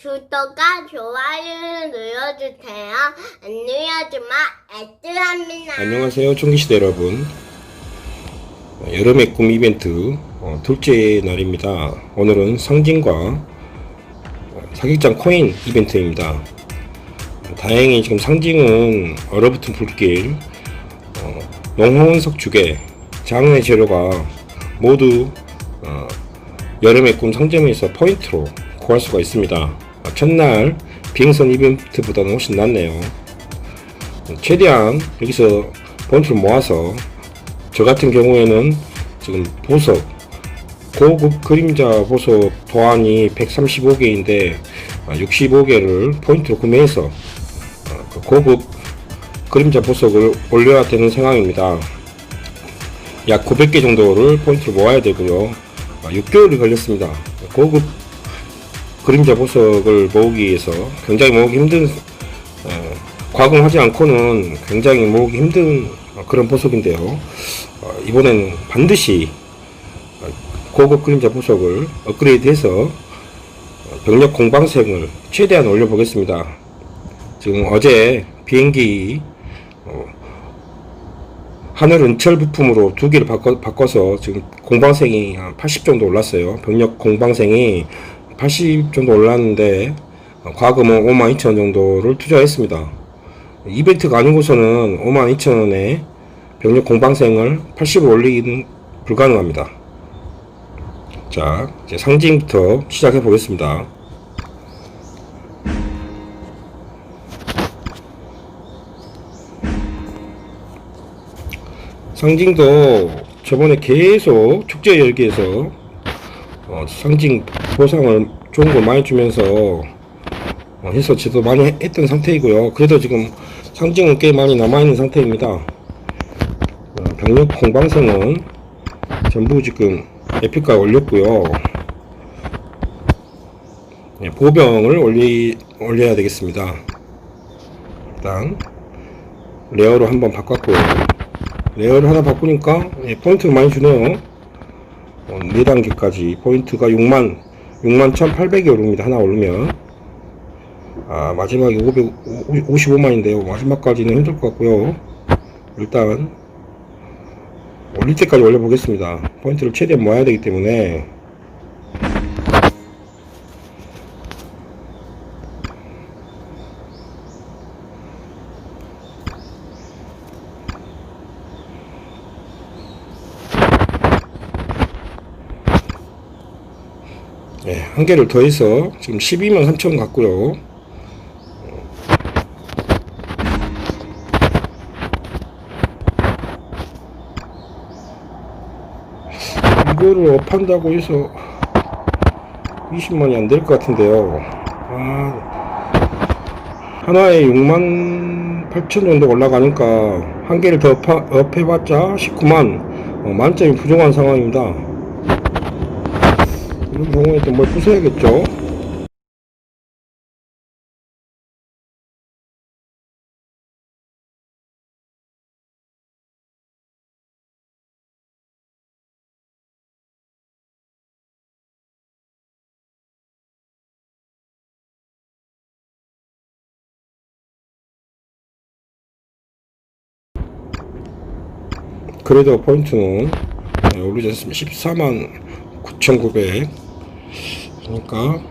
구독과 좋아요를 눌러주세요. 안 눌러주면 애쓰합니다. 안녕하세요 총기시대 여러분 어, 여름의 꿈 이벤트 어, 둘째 날입니다 오늘은 상징과 어, 사격장 코인 이벤트입니다 어, 다행히 지금 상징은 얼어붙은 불길 어, 농홍원석 주게 장의 재료가 모두 어, 여름의 꿈 상점에서 포인트로 구할 수가 있습니다 어, 첫날 비행선 이벤트보다는 훨씬 낫네요 최대한 여기서 본트를 모아서 저 같은 경우에는 지금 보석 고급 그림자 보석 도안이 135개인데 65개를 포인트로 구매해서 어, 그 고급 그림자 보석을 올려야 되는 상황입니다. 약 900개 정도를 포인트로 모아야 되고요. 6개월이 걸렸습니다. 고급 그림자 보석을 모으기 위해서 굉장히 모으기 힘든 어, 과금하지 않고는 굉장히 모으기 힘든 그런 보석인데요. 어, 이번에는 반드시 어, 고급 그림자 보석을 업그레이드해서 어, 병력 공방색을 최대한 올려보겠습니다. 지금 어제 비행기 어, 하늘 은철 부품으로 두 개를 바꿔, 바꿔서 지금 공방생이 한 80 정도 올랐어요. 병력 공방생이 80 정도 올랐는데 어, 과금은 5만 2천 정도를 투자했습니다. 이벤트가 아니고서는 5만 2천 원에 병력 공방생을 80을 올리기는 불가능합니다. 자, 이제 상징부터 시작해 보겠습니다. 상징도 저번에 계속 축제 열기에서 어, 상징 보상을 좋은 걸 많이 주면서 어, 해서 저도 많이 해- 했던 상태이고요. 그래도 지금 상징은 꽤 많이 남아있는 상태입니다. 어, 병력 공방생은 전부 지금 에피가 올렸고요. 네, 보병을 올리, 올려야 되겠습니다. 일단 레어로 한번 바꿨고요. 레어를 하나 바꾸니까 예, 포인트를 많이 주네요. 어, 4단계까지 포인트가 6만 6만 1,800이 오릅니다. 하나 오르면 아 마지막에 500, 55만인데요. 마지막까지는 힘들 것 같고요. 일단 올릴 때까지 올려보겠습니다. 포인트를 최대한 모아야 되기 때문에 한 개를 더해서 지금 12만 3천 갔고요. 이거를 업한다고 해서 20만이 안 될 것 같은데요. 아, 하나에 6만 8천 정도 올라가니까 한 개를 더 업해봤자 19만 어, 만점이 부족한 상황입니다. 이런 경우에 또뭘 부숴야겠죠? 그래도 포인트는 네, 오르지 않습니다. 14만 9,900. 그러니까,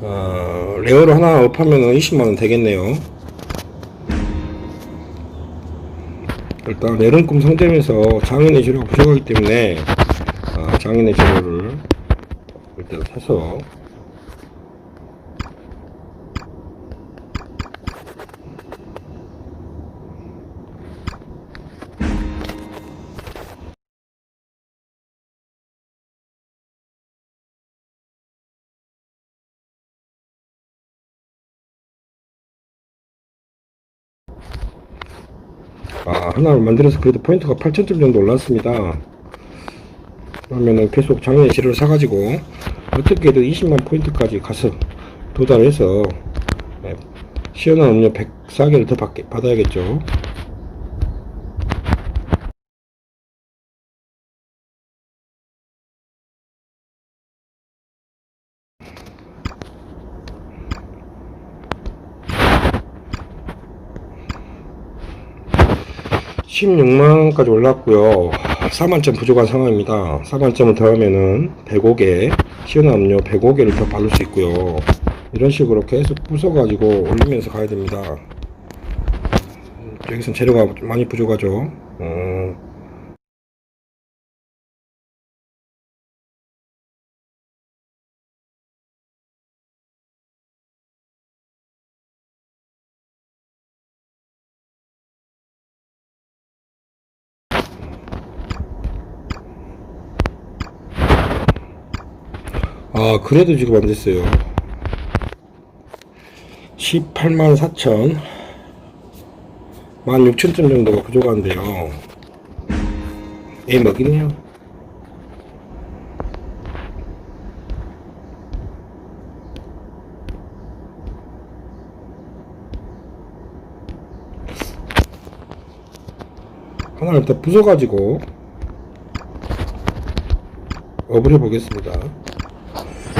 어, 레어로 하나 업하면 20만원 되겠네요. 일단, 내른꿈 상점에서 장인의 재료가 부족하기 때문에, 아, 장인의 재료를 일단 사서, 아, 하나를 만들어서 그래도 포인트가 8,000점 정도 올랐습니다. 그러면은 계속 장인의 재료를 사가지고 어떻게든 20만 포인트까지 가서 도달해서 네, 시원한 음료 104개를 더 받, 받아야겠죠. 16만원까지 올랐고요. 4만점 부족한 상황입니다. 4만점을 더하면은 105개 시원한 음료 105개를 더 받을 수 있고요. 이런 식으로 계속 부숴가지고 올리면서 가야 됩니다. 여기선 재료가 많이 부족하죠. 어, 아 그래도 지금 안 됐어요. 18만 4천. 16,000점 정도가 부족한데요. 에 먹이네요. 하나를 더 부숴가지고 업을 해보겠습니다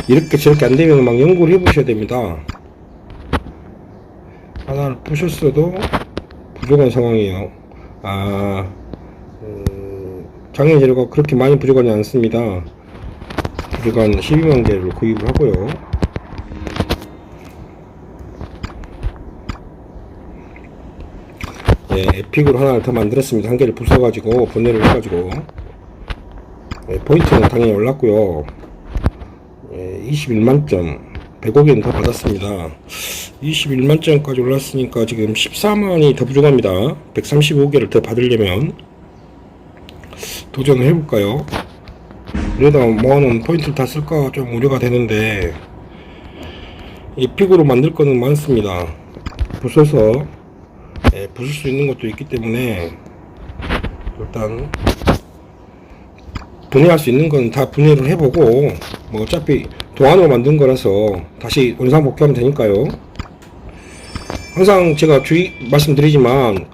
이렇게 저렇게 안 되면 막 연구를 해 보셔야 됩니다. 하나를 부셨어도 부족한 상황이에요. 아, 음, 장애 재료가 그렇게 많이 부족하지 않습니다. 부족한 12만 개를 구입을 하고요. 네, 에픽으로 하나를 더 만들었습니다. 한 개를 부숴가지고 분해를 해가지고 네, 포인트는 당연히 올랐고요. 21만 점 105개는 더 받았습니다. 21만 점까지 올랐으니까 지금 14만이 더 부족합니다. 135개를 더 받으려면 도전을 해볼까요? 이러다 모아놓은 포인트를 다 쓸까 좀 우려가 되는데 이 픽으로 만들 거는 많습니다. 부숴서 예, 부술 수 있는 것도 있기 때문에 일단 분해할 수 있는 건 다 분해를 해보고 뭐 어차피 동안으로 만든 거라서 다시 원상 복귀하면 되니까요. 항상 제가 주의 말씀드리지만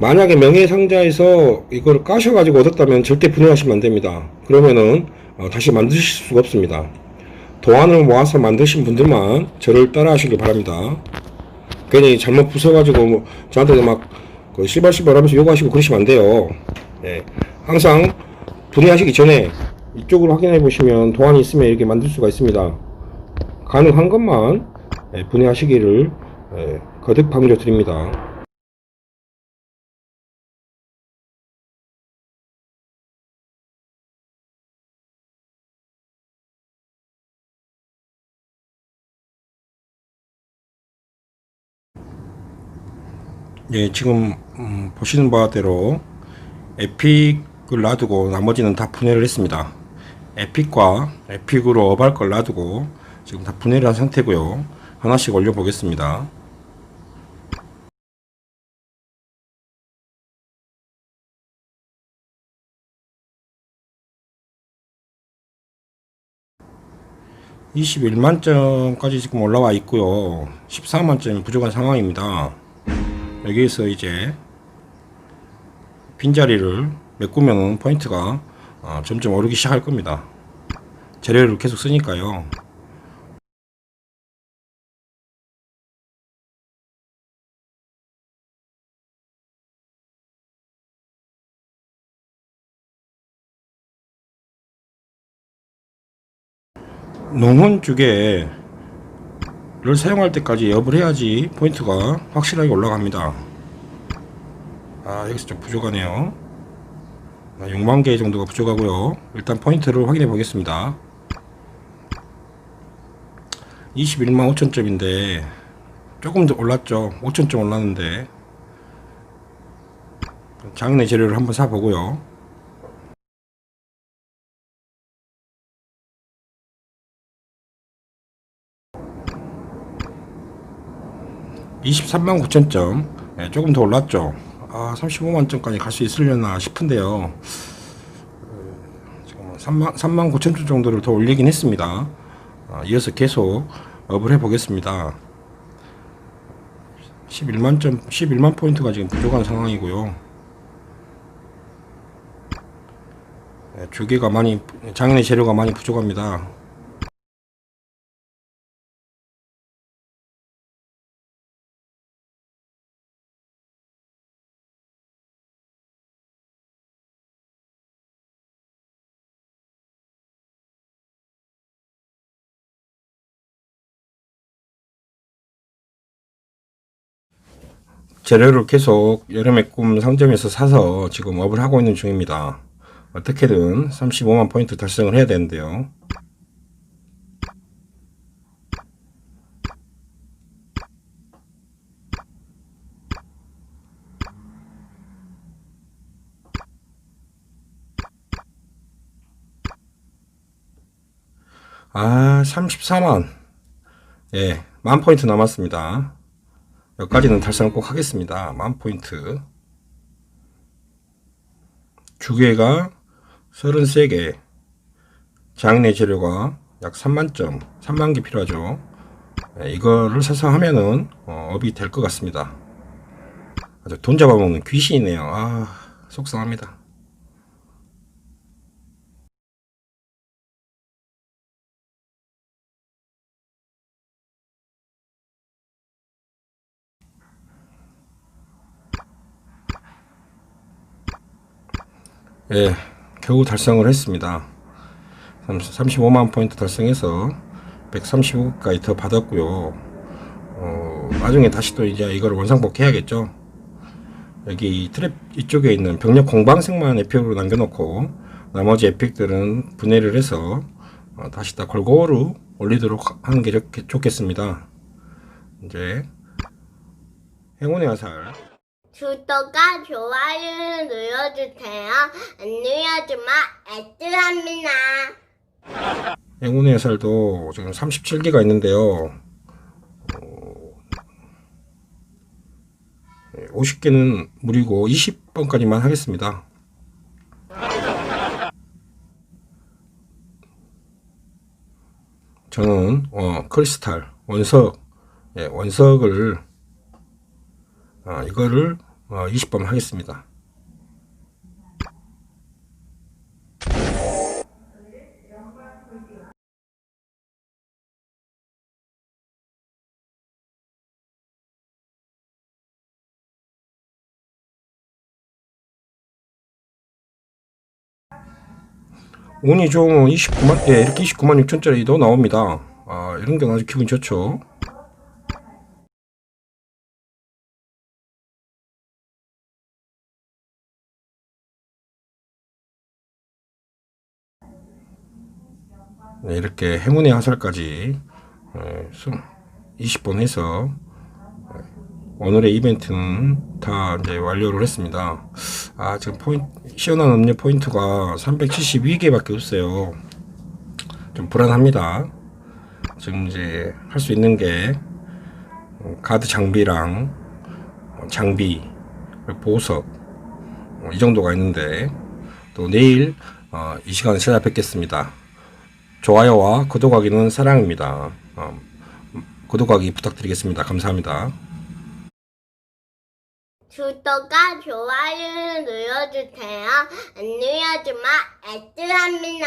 만약에 명예상자에서 이걸 까셔가지고 얻었다면 절대 분해하시면 안 됩니다. 그러면은 어, 다시 만드실 수가 없습니다. 도안을 모아서 만드신 분들만 저를 따라 하시길 바랍니다. 괜히 잘못 부숴가지고 뭐 저한테 막그 실발실발 하면서 욕하시고 그러시면 안 돼요. 예. 항상 분해하시기 전에 이쪽으로 확인해 보시면 도안이 있으면 이렇게 만들 수가 있습니다. 가능한 것만 예, 분해하시기를 예, 거듭 강조 드립니다. 예, 지금 음, 보시는 바대로 에픽 을 놔두고 나머지는 다 분해를 했습니다. 에픽과 에픽으로 업할 걸 놔두고 지금 다 분해를 한 상태고요. 하나씩 올려 보겠습니다. (21만점까지) 지금 올라와 있고요 (14만점이) 부족한 상황입니다 여기에서 이제 빈자리를 메꾸면 포인트가 어, 점점 오르기 시작할 겁니다. 재료를 계속 쓰니까요. 농훈 쪽에 를 사용할 때까지 업을 해야지 포인트가 확실하게 올라갑니다. 아 여기서 좀 부족하네요. 6만 개 정도가 부족하고요. 일단 포인트를 확인해 보겠습니다. 21만 5천 점인데 조금 더 올랐죠. 5천 점 올랐는데 장내 재료를 한번 사 보고요. 23만 9천 점 예, 조금 더 올랐죠 아 35만 점까지 갈 수 있으려나 싶은데요. 어, 지금 3만, 3만 9천 점 정도를 더 올리긴 했습니다. 아, 이어서 계속 업을 해 보겠습니다. 11만 점 11만 포인트가 지금 부족한 상황이고요. 예, 조개가 많이 장인의 재료가 많이 부족합니다 재료를 계속 여름의 꿈 상점에서 사서 지금 업을 하고 있는 중입니다. 어떻게든 35만 포인트 달성을 해야 되는데요. 아, 34만. 예, 만 포인트 남았습니다. 여기까지는 달성을 꼭 하겠습니다. 만 포인트. 주계가 33개. 장내 재료가 약 3만 점, 3만 개 필요하죠. 예, 이거를 사서 하면은 어, 업이 될 것 같습니다. 돈 잡아먹는 귀신이네요. 아, 속상합니다. 예, 겨우 달성을 했습니다. 35만 포인트 달성해서 135까지 더 받았고요. 어, 나중에 다시 또 이제 이걸 원상복 해야겠죠. 여기 이 트랩 이쪽에 있는 병력 공방색만 에픽으로 남겨놓고 나머지 에픽들은 분해를 해서 어, 다시 다 골고루 올리도록 하는 게 좋, 좋겠습니다. 이제 행운의 화살. 구독과 좋아요를 눌러주세요. 안녕하지만 애들합니다. 행운의 화살도 지금 37개가 있는데요. 어, 50개는 무리고 20번까지만 하겠습니다. 저는 어, 크리스탈 원석 예, 원석을 아, 이거를 어, 20번 하겠습니다. 운이 좋으면 29만, 예, 이렇게 29만 6천짜리도 나옵니다. 아, 이런 게 아주 기분 좋죠. 네, 이렇게 행운의 화살까지 예, 20번 해서 예, 오늘의 이벤트는 다 이제 완료를 했습니다. 아, 지금 포인트, 시원한 음료 포인트가 372개밖에 없어요. 좀 불안합니다. 지금 이제 할 수 있는 게 어, 가드 장비랑 어, 장비, 보석 어, 이 정도가 있는데 또 내일 어, 이 시간에 찾아뵙겠습니다. 좋아요와 구독하기는 사랑입니다. 어, 구독하기 부탁드리겠습니다. 감사합니다. 구독과 좋아요를 눌러주세요. 안녕하지만 애들합니다.